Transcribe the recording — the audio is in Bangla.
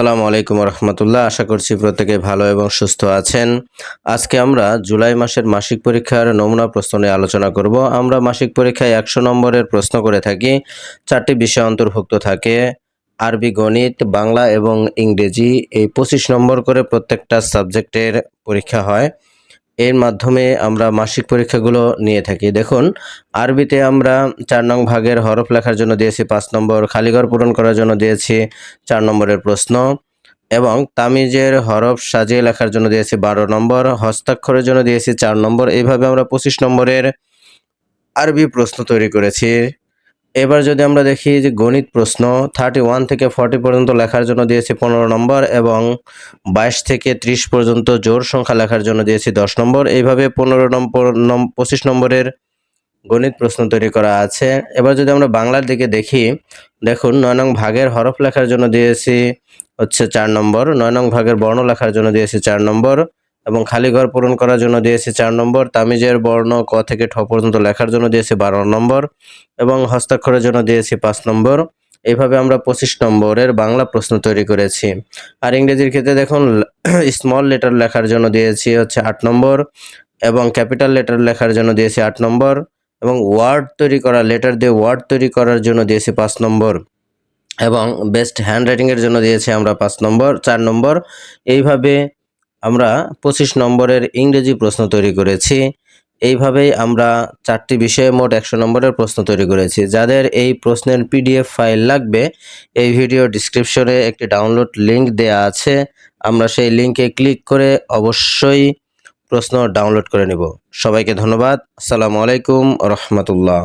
আসসালামু আলাইকুম রহমতুল্লাহ আশা করছি প্রত্যেকে ভালো এবং সুস্থ আছেন। আজকে আমরা জুলাই মাসের মাসিক পরীক্ষার নমুনা প্রশ্ন নিয়ে আলোচনা করব। আমরা মাসিক পরীক্ষায় একশো নম্বরের প্রশ্ন করে থাকি। চারটি বিষয় অন্তর্ভুক্ত থাকে। আরবি, গণিত, বাংলা এবং ইংরেজি। এই পঁচিশ নম্বর করে প্রত্যেকটা সাবজেক্টের পরীক্ষা হয়। এর মাধ্যমে আমরা মাসিক পরীক্ষাগুলো নিয়ে থাকি। দেখুন, আরবিতে আমরা চার নং ভাগের হরফ লেখার জন্য দিয়েছি পাঁচ নম্বর, খালিঘর পূরণ করার জন্য দিয়েছি চার নম্বরের প্রশ্ন এবং তামিজের হরফ সাজিয়ে লেখার জন্য দিয়েছি বারো নম্বর, হস্তাক্ষরের জন্য দিয়েছি চার নম্বর। এইভাবে আমরা পঁচিশ নম্বরের আরবি প্রশ্ন তৈরি করেছি। এবার যদি আমরা দেখি যে গণিত প্রশ্ন থার্টি ওয়ান থেকে ফর্টি পর্যন্ত লেখার জন্য দিয়েছি পনেরো নম্বর এবং বাইশ থেকে ত্রিশ পর্যন্ত জোর সংখ্যা লেখার জন্য দিয়েছি দশ নম্বর। এইভাবে পনেরো নম্বর, নম, পঁচিশ নম্বরের গণিত প্রশ্ন তৈরি করা আছে। এবার যদি আমরা বাংলার দিকে দেখি, দেখুন নয় নং ভাগের হরফ লেখার জন্য দিয়েছি হচ্ছে চার নম্বর, নয় নং ভাগের বর্ণ লেখার জন্য দিয়েছি চার নম্বর। এবং খালি ঘর পূরণ করার জন্য দিয়েছে চার নম্বর, তামিজের বর্ণ ক থেকে ঠ পর্যন্ত লেখার জন্য দিয়েছে বারো নম্বর এবং হস্তাক্ষরের জন্য দিয়েছি পাঁচ নম্বর। এইভাবে আমরা পঁচিশ নম্বরের বাংলা প্রশ্ন তৈরি করেছি। আর ইংরেজির ক্ষেত্রে দেখুন স্মল লেটার লেখার জন্য দিয়েছি হচ্ছে আট নম্বর এবং ক্যাপিটাল লেটার লেখার জন্য দিয়েছি আট নম্বর এবং ওয়ার্ড তৈরি করা লেটার দিয়ে ওয়ার্ড তৈরি করার জন্য দিয়েছি পাঁচ নম্বর এবং বেস্ট হ্যান্ড রাইটিংয়ের জন্য দিয়েছি আমরা পাঁচ নম্বর, চার নম্বর। এইভাবে আমরা পঁচিশ নম্বরের ইংরেজি প্রশ্ন তৈরি করেছি। এইভাবেই আমরা চারটি বিষয়ে মোট একশো নম্বরের প্রশ্ন তৈরি করেছি। যাদের এই প্রশ্নের পিডিএফ ফাইল লাগবে, এই ভিডিও ডিসক্রিপশনে একটি ডাউনলোড লিংক দেয়া আছে। আমরা সেই লিঙ্কে ক্লিক করে অবশ্যই প্রশ্ন ডাউনলোড করে নেব। সবাইকে ধন্যবাদ। আসসালামু আলাইকুম রহমতুল্লাহ।